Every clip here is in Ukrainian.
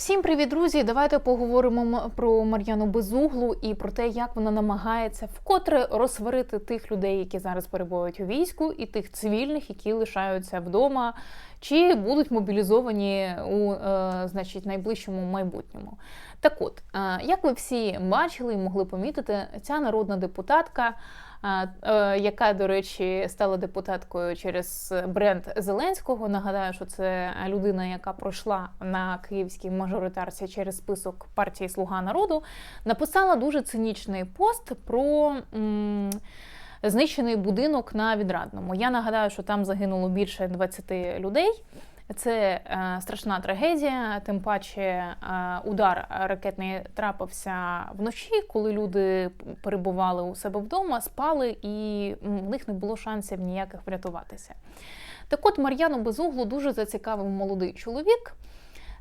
Всім привіт, друзі! Давайте поговоримо про Мар'яну Безуглу і про те, як вона намагається вкотре розсварити тих людей, які зараз перебувають у війську, і тих цивільних, які лишаються вдома, чи будуть мобілізовані у е, значить найближчому майбутньому. Так от, е, як ви всі бачили і могли помітити, ця народна депутатка. Е, Яка, до речі, стала депутаткою через бренд Зеленського. Нагадаю, що це людина, яка пройшла на київській мажоритарці через список партії Слуга народу, написала дуже цинічний пост про. м, Знищений будинок на відрадному. Я нагадаю, що там загинуло більше 20 людей. Це е, страшна трагедія. Тим паче е, удар ракетний трапився вночі, коли люди перебували у себе вдома, спали, і в них не було шансів ніяких врятуватися. Так от Мар'яну Безуглу дуже зацікавив молодий чоловік.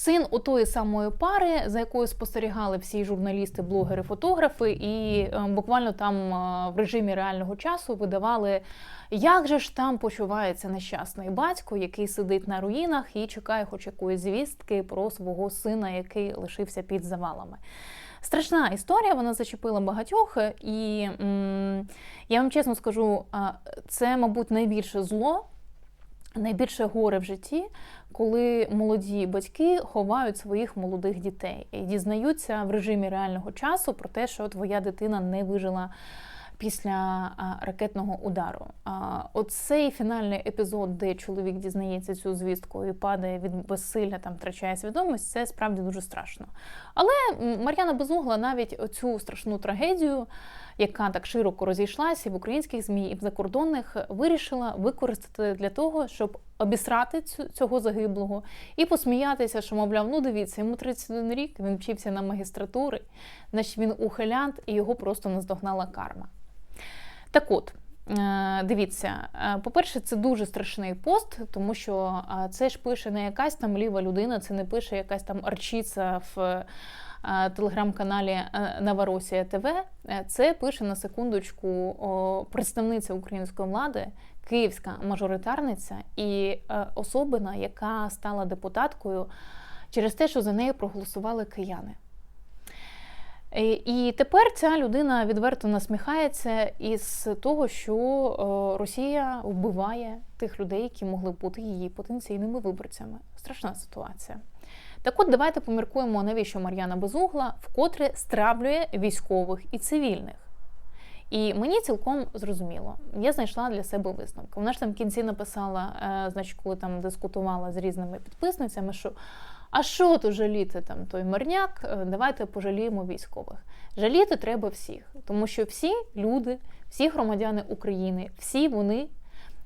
Син отої самої пари, за якою спостерігали всі журналісти, блогери, фотографи, і е, буквально там е, в режимі реального часу видавали, як же ж там почувається нещасний батько, який сидить на руїнах і чекає хоч якоїсь звістки про свого сина, який лишився під завалами. Страшна історія, вона зачепила багатьох, і м, я вам чесно скажу, це, мабуть, найбільше зло, найбільше горе в житті, коли молоді батьки ховають своїх молодих дітей і дізнаються в режимі реального часу про те, що твоя дитина не вижила після ракетного удару. Оцей фінальний епізод, де чоловік дізнається цю звістку і падає від безсилля, там втрачає свідомість, це справді дуже страшно. Але Мар'яна Безугла навіть оцю страшну трагедію, яка так широко розійшлася і в українських змі, і в закордонних, вирішила використати для того, щоб обісрати цього загиблого і посміятися, що мовляв, ну дивіться, йому 31 рік, він вчився на магістратури, значить він ухилянт, і його просто наздогнала карма. Так от. е, Дивіться, е, по-перше, це дуже страшний пост, тому що е, це ж пише не якась там ліва людина, це не пише якась там арчиця в телеграм-каналі Новоросія ТВ. Це пише на секундочку представниця української влади, київська мажоритарниця і особина, яка стала депутаткою через те, що за нею проголосували кияни. І- І тепер ця людина відверто насміхається із того, що е, Росія вбиває тих людей, які могли бути її потенційними виборцями. Страшна ситуація. Так от давайте поміркуємо, навіщо Мар'яна Безугла вкотре стравлює військових і цивільних. І мені цілком зрозуміло. Я знайшла для себе висновки. Вона ж там в кінці написала, е, значить, коли там дискутувала з різними підписницями, що а що то жаліти там той мирняк? Е, Давайте пожаліємо військових. Жаліти треба всіх, тому що всі люди, всі громадяни України, всі вони.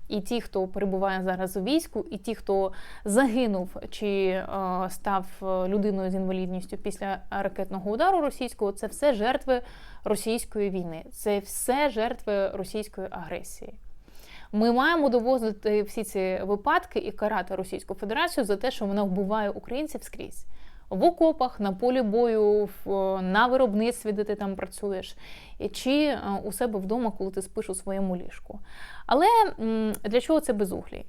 І ті, хто перебуває зараз у війську, і ті, хто загинув чи е, став е, людиною з інвалідністю після ракетного удару російського, це все жертви російської війни, це все жертви російської агресії. Ми маємо довозити всі ці випадки і карати Російську Федерацію за те, що вона вбиває українців скрізь. В окопах, на полі бою, в- на виробництві, де ти там працюєш, чи е, у себе вдома, коли ти спиш у своєму ліжку. Але для чого це безуглій?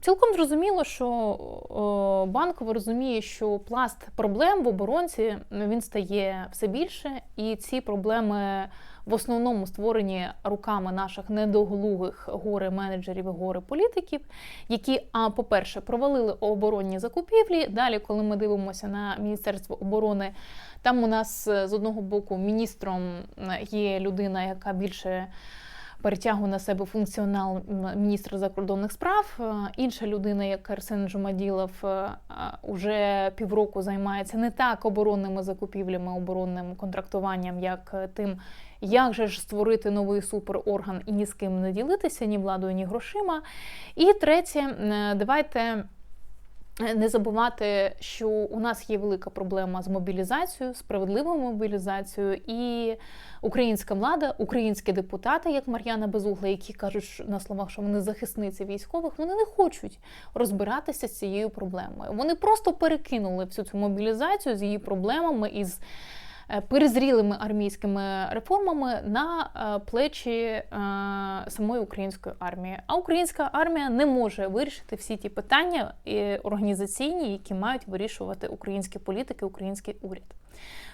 Цілком зрозуміло, що о, банково розуміє, що пласт проблем в оборонці він стає все більше, і ці проблеми в основному створені руками наших недоглугих горе менеджерів і горе політиків, які, а по-перше, провалили оборонні закупівлі. Далі, коли ми дивимося на Міністерство оборони, там у нас е, з одного боку міністром є людина, яка більше перетягує на себе функціонал міністра закордонних справ. Е, Інша людина, як Арсен Джумаділов, е, е, уже півроку займається не так оборонними закупівлями, оборонним контрактуванням, як тим, як же ж створити новий суперорган і ні з ким не ділитися, ні владою, ні грошима. І третє, давайте. Не забувати, що у нас є велика проблема з мобілізацією, справедливою мобілізацією, і українська влада, українські депутати, як Мар'яна Безугла, які кажуть на словах, що вони захисниці військових, вони не хочуть розбиратися з цією проблемою. Вони просто перекинули всю цю мобілізацію з її проблемами із перезрілими армійськими реформами на е, плечі е, самої української армії. А українська армія не може вирішити всі ті питання е, організаційні, які мають вирішувати українські політики, український уряд.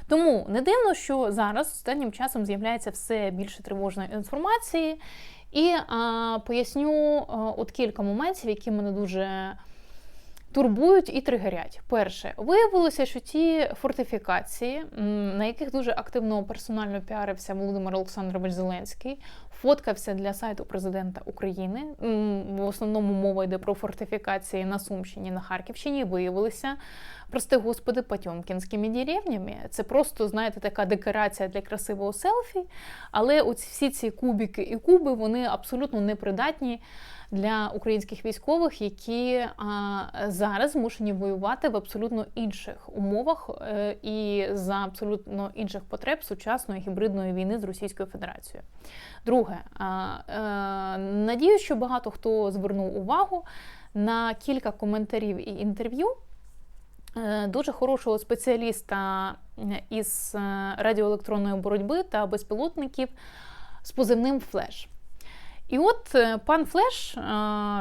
Тому не дивно, що зараз останнім часом з'являється все більше тривожної інформації, і а, поясню а, от кілька моментів, які мене дуже турбують і тригерять. Перше, виявилося, що ті фортифікації, на яких дуже активно персонально піарився Володимир Олександрович Зеленський, фоткався для сайту президента України. В основному мова йде про фортифікації на Сумщині, на Харківщині. Виявилися, прости господи, потьомкінськими деревнями. Це просто, знаєте, така декорація для красивого селфі. Але ось всі ці кубики і куби вони абсолютно непридатні для українських військових, які зараз змушені воювати в абсолютно інших умовах е, і за абсолютно інших потреб сучасної гібридної війни з Російською Федерацією. Друге, е, надію, що багато хто звернув увагу на кілька коментарів і інтерв'ю. е, Дуже хорошого спеціаліста із радіоелектронної боротьби та безпілотників з позивним Флеш. І от е, пан Флеш е,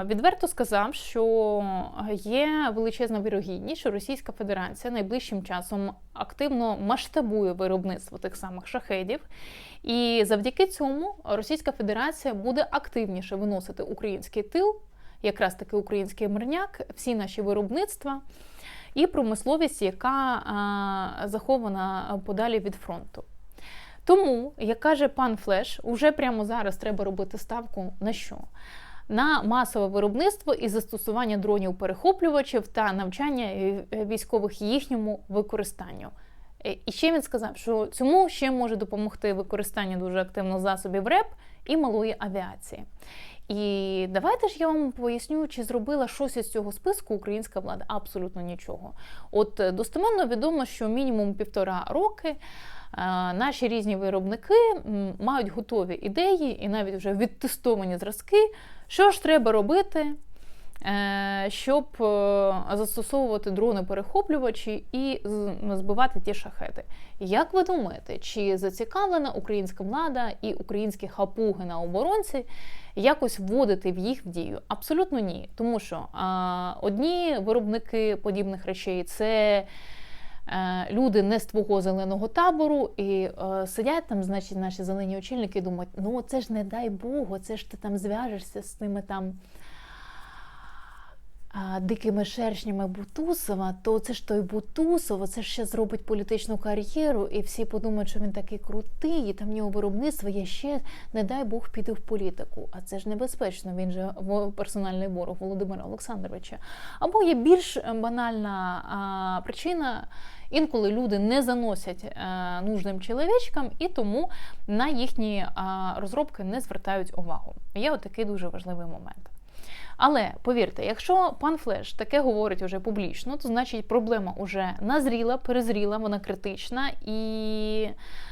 відверто сказав, що є величезна вірогідність, що Російська Федерація найближчим часом активно масштабує виробництво тих самих шахедів, і завдяки цьому Російська Федерація буде активніше виносити український тил, якраз таки український мирняк, всі наші виробництва і промисловість, яка захована подалі від фронту. Тому, як каже пан Флеш, уже прямо зараз треба робити ставку на що? На масове виробництво і застосування дронів-перехоплювачів та навчання військових їхньому використанню. Е, І ще він сказав, що цьому ще може допомогти використання дуже активно засобів РЕП і малої авіації. І давайте ж я вам поясню, чи зробила щось із цього списку українська влада. Абсолютно нічого. От е, достеменно відомо, що мінімум півтора роки наші різні виробники мають готові ідеї і навіть вже відтестовані зразки, що ж треба робити. е, Щоб е, застосовувати дрони-перехоплювачі і збивати ті шахети. Як ви думаєте, чи зацікавлена українська влада і українські хапуги на оборонці якось вводити в їх в дію? Абсолютно ні. Тому що а, одні виробники подібних речей це. Е, Люди не з твого зеленого табору і е, сидять там, значить, наші зелені очільники і думають, ну це ж не дай Богу, це ж ти там зв'яжешся з тими там дикими шершнями Бутусова, то це ж той Бутусов, це ще зробить політичну кар'єру, і всі подумають, що він такий крутий, і там в нього виробництво є ще, не дай Бог, піде в політику. А це ж небезпечно, він же персональний ворог Володимира Олександровича. Або є більш банальна а, причина. Інколи люди не заносять е, нужним чоловічкам, і тому на їхні а, розробки не звертають увагу. Є отакий дуже важливий момент. Але повірте, якщо пан Флеш таке говорить уже публічно, то значить проблема вже назріла, перезріла, вона критична і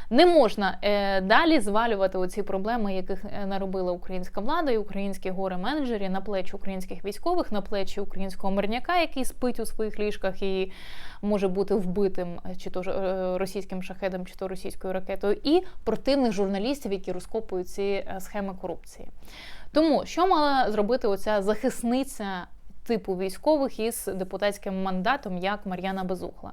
не можна е, далі звалювати оці проблеми, яких е, наробила українська влада і українські горе-менеджері на плечі українських військових, на плечі українського мирняка, який спить у своїх ліжках і може бути вбитим е, чи то російським шахедом, чи то російською ракетою, і противних журналістів, які розкопують ці схеми корупції. Тому що мала зробити оця захисниця типу військових із депутатським мандатом, як Мар'яна Безухла?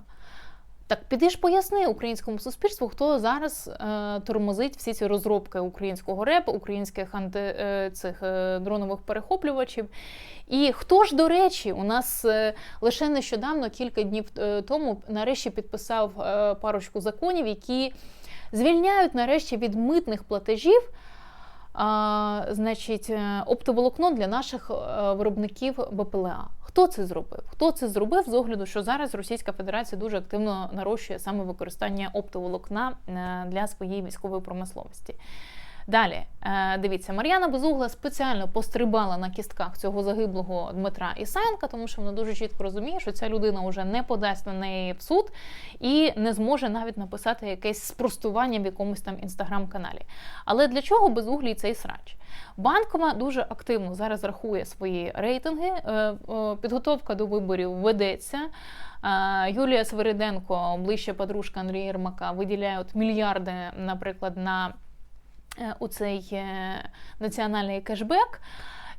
Так піди ж поясни українському суспільству, хто зараз е, тормозить всі ці розробки українського репу, українських анти, е, цих е, дронових перехоплювачів. І хто ж, до речі, у нас е, лише нещодавно, кілька днів е, тому, нарешті підписав е, парочку законів, які звільняють нарешті від митних платежів значить, е, оптоволокно для наших е, виробників БПЛА. Хто це зробив? Хто це зробив з огляду, що зараз Російська Федерація дуже активно нарощує саме використання оптоволокна е, для своєї військової промисловості. Далі, е, дивіться, Мар'яна Безугла спеціально пострибала на кістках цього загиблого Дмитра Ісаєнка, тому що вона дуже чітко розуміє, що ця людина вже не подасть на неї в суд і не зможе навіть написати якесь спростування в якомусь там інстаграм-каналі. Але для чого безуглій цей срач? Банкова дуже активно зараз рахує свої рейтинги. е, е, Підготовка до виборів ведеться. Юлія Свириденко, ближча подружка Андрія Єрмака, виділяє от мільярди, наприклад, на у цей національний кешбек.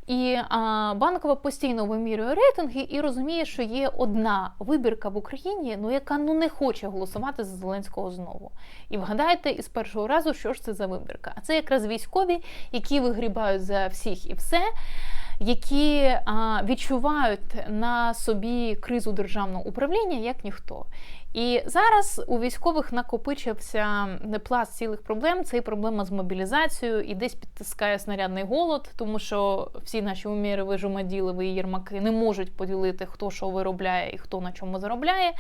І а, банкова постійно вимірює рейтинги і розуміє, що є одна вибірка в Україні, ну яка ну не хоче голосувати за Зеленського знову. І вгадайте із першого разу, що ж це за вибірка. А це якраз військові, які вигрібають за всіх і все які а, відчувають на собі кризу державного управління як ніхто. І зараз у військових накопичився пласт цілих проблем. Це і проблема з мобілізацією, і десь підтискає снарядний голод, тому що всі наші уміри, вижумаділи, і єрмаки не можуть поділити, хто що виробляє і хто на чому заробляє.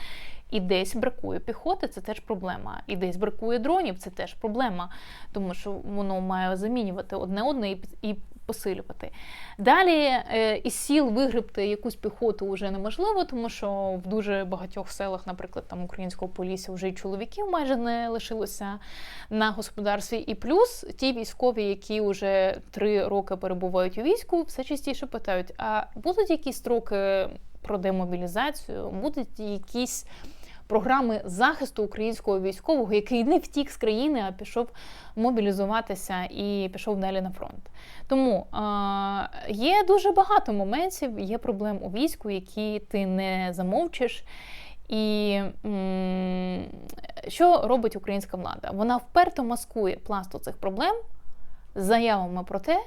І десь бракує піхоти, це теж проблема. І десь бракує дронів, це теж проблема, тому що воно має замінювати одне одне і посилювати. Далі е, із сіл вигребти якусь піхоту вже неможливо, тому що в дуже багатьох селах, наприклад, там українського полісся вже й чоловіків майже не лишилося на господарстві. І плюс ті військові, які вже три роки перебувають у війську, все частіше питають: а будуть якісь строки про демобілізацію, будуть якісь програми захисту українського військового, який не втік з країни, а пішов мобілізуватися і пішов далі на фронт. Тому е, є дуже багато моментів, є проблем у війську, які ти не замовчиш. І м що робить українська влада? Вона вперто маскує пласту цих проблем заявами про те,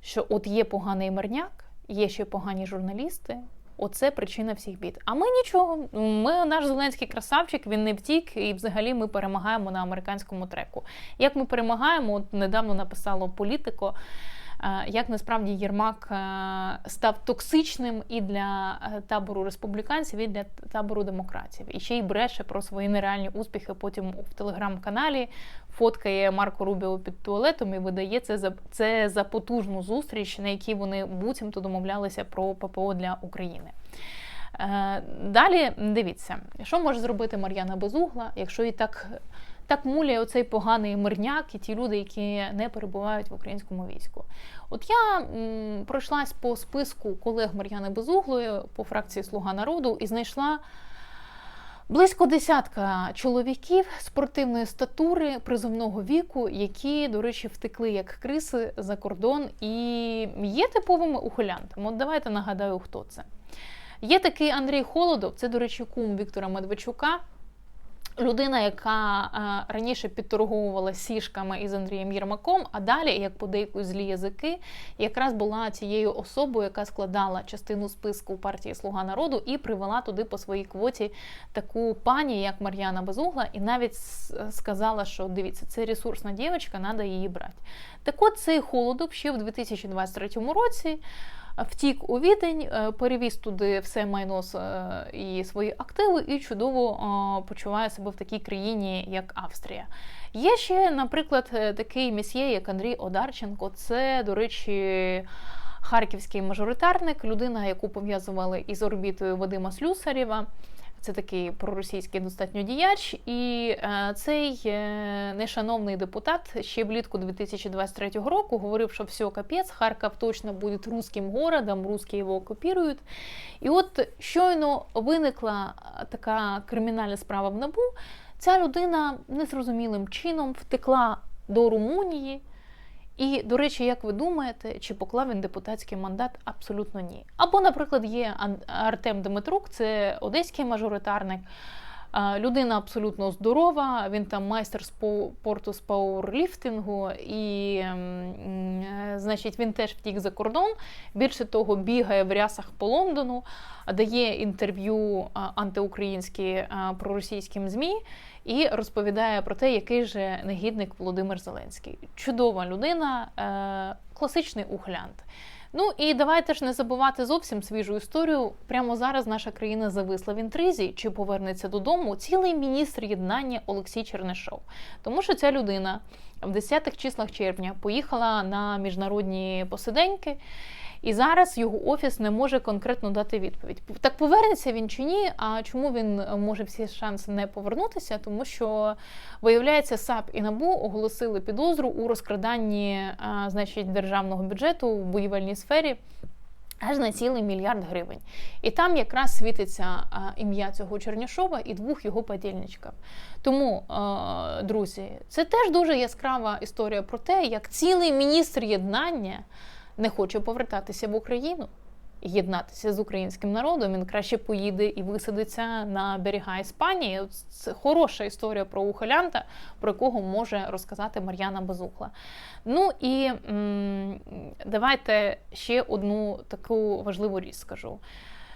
що от є поганий мирняк, є ще погані журналісти, Оце причина всіх бід. А ми нічого. Ми наш зеленський красавчик, він не втік, і взагалі ми перемагаємо на американському треку. Як ми перемагаємо, от недавно написало політико. Е, як насправді Єрмак е, став токсичним і для е, табору республіканців, і для табору демократів. І ще й бреше про свої нереальні успіхи. Потім в телеграм-каналі фоткає Марко Рубіо під туалетом і видає це за це за потужну зустріч, на якій вони буцімто домовлялися про ППО для України. Далі дивіться, що може зробити Мар'яна Безугла, якщо і так так муляє оцей поганий мирняк і ті люди, які не перебувають в українському війську. От я м, пройшлась по списку колег Мар'яни Безуглої по фракції Слуга народу і знайшла. Близько десятка чоловіків спортивної статури призовного віку, які, до речі, втекли як криси за кордон і є типовими ухилянтами. От давайте нагадаю, хто це. Є такий Андрій Холодов, це, до речі, кум Віктора Медведчука. Людина, яка е, раніше підторговувала сішками із Андрієм Єрмаком, а далі, як подейкують злі язики, якраз була цією особою, яка складала частину списку партії Слуга народу і привела туди по своїй квоті таку пані, як Мар'яна Безугла, і навіть сказала, що дивіться, це ресурсна дівчинка, треба її брати. Так от цей холодов ще в 2023 році втік у відень, е, перевіз туди все майно е, і свої активи, і чудово е, почуває себе в такій країні, як Австрія. Є ще, наприклад, такий місьє, як Андрій Одарченко. Це, до речі, харківський мажоритарник, людина, яку пов'язували із орбітою Вадима Слюсарєва. Це такий проросійський достатньо діяч, і е, цей е, нешановний депутат ще влітку 2023 року говорив, що все капець, Харків точно буде русським городом, русські його окупірують. І от щойно виникла така кримінальна справа в набу. Ця людина незрозумілим чином втекла до Румунії. І, до речі, як ви думаєте, чи поклав він депутатський мандат? Абсолютно ні. Або, наприклад, є Артем Дмитрук, це одеський мажоритарник. Людина абсолютно здорова, він там майстер спорту з пауерліфтингу, і, значить, він теж втік за кордон. Більше того, бігає в рясах по Лондону, дає інтерв'ю антиукраїнські проросійським ЗМІ і розповідає про те, який же негідник Володимир Зеленський. Чудова людина, е, класичний ухлянт. Ну і давайте ж не забувати зовсім свіжу історію. Прямо зараз наша країна зависла в інтризі, чи повернеться додому цілий міністр єднання Олексій Чернишов. Тому що ця людина в 10-х числах червня поїхала на міжнародні посиденьки. І зараз його офіс не може конкретно дати відповідь. Так повернеться він чи ні? А чому він може всі шанси не повернутися? Тому що виявляється, САП і НАБУ оголосили підозру у розкраданні, значить, державного бюджету в будівельній сфері. аж на цілий мільярд гривень. І там якраз світиться а, ім'я цього Чернішова і двох його подільничків. Тому, е, друзі, це теж дуже яскрава історія про те, як цілий міністр єднання не хоче повертатися в Україну. Єднатися з українським народом, він краще поїде і висадиться на берега Іспанії. Це хороша історія про ухилянта, про якого може розказати Мар'яна Безухла. Ну і м, давайте ще одну таку важливу річ скажу.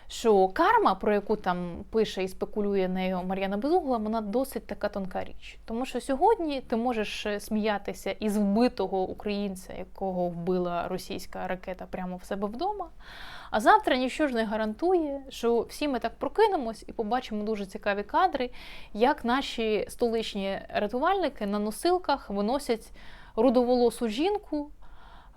Що карма, про яку там пише і спекулює нею Мар'яна Безугла, вона досить така тонка річ. Тому що сьогодні ти можеш е, сміятися із вбитого українця, якого вбила російська ракета прямо в себе вдома. А завтра ніщо ж не гарантує, що всі ми так прокинемось і побачимо дуже цікаві кадри, як наші столичні рятувальники на носилках виносять рудоволосу жінку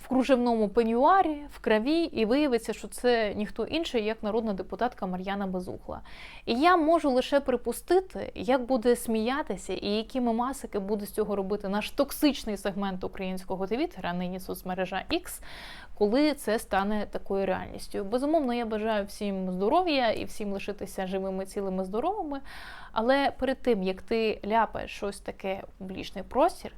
в кружевному пенюарі, в крові, і виявиться, що це ніхто інший, як народна депутатка Мар'яна Безухла. І я можу лише припустити, як буде сміятися і які мемасики буде з цього робити наш токсичний сегмент українського твіттера, нині соцмережа X, коли це стане такою реальністю. Безумовно, я бажаю всім здоров'я і всім лишитися живими, цілими, здоровими. Але перед тим як ти ляпаєш щось таке в публічний простір,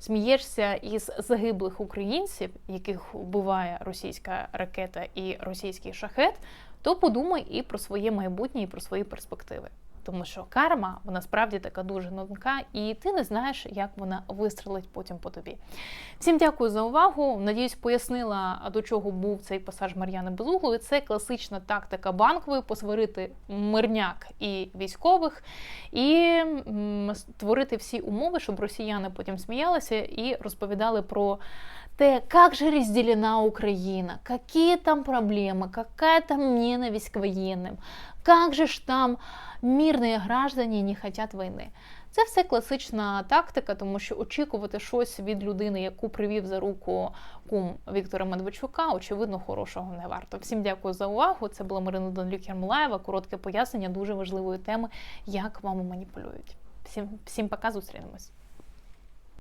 смієшся із загиблих українців, яких вбиває російська ракета і російський шахет, то подумай і про своє майбутнє, і про свої перспективи. Тому що карма вона справді така дуже тонка, і ти не знаєш, як вона вистрелить потім по тобі. Всім дякую за увагу. Надіюсь, пояснила, до чого був цей пасаж Мар'яни Безуглої. Це класична тактика банкової посварити мирняк і військових, і створити всі умови, щоб росіяни потім сміялися і розповідали про те, как же разделена Украина, какие там проблемы, какая там ненависть к военным, как же ж там мирні граждані не хочуть війни. Це все класична тактика, тому що очікувати щось від людини, яку привів за руку кум Віктора Медведчука, очевидно, хорошого не варто. Всім дякую за увагу. Це була Марина Донлюк Ярмолаєва. Коротке пояснення дуже важливої теми, як вами маніпулюють. Всім, всім пока, зустрінемось.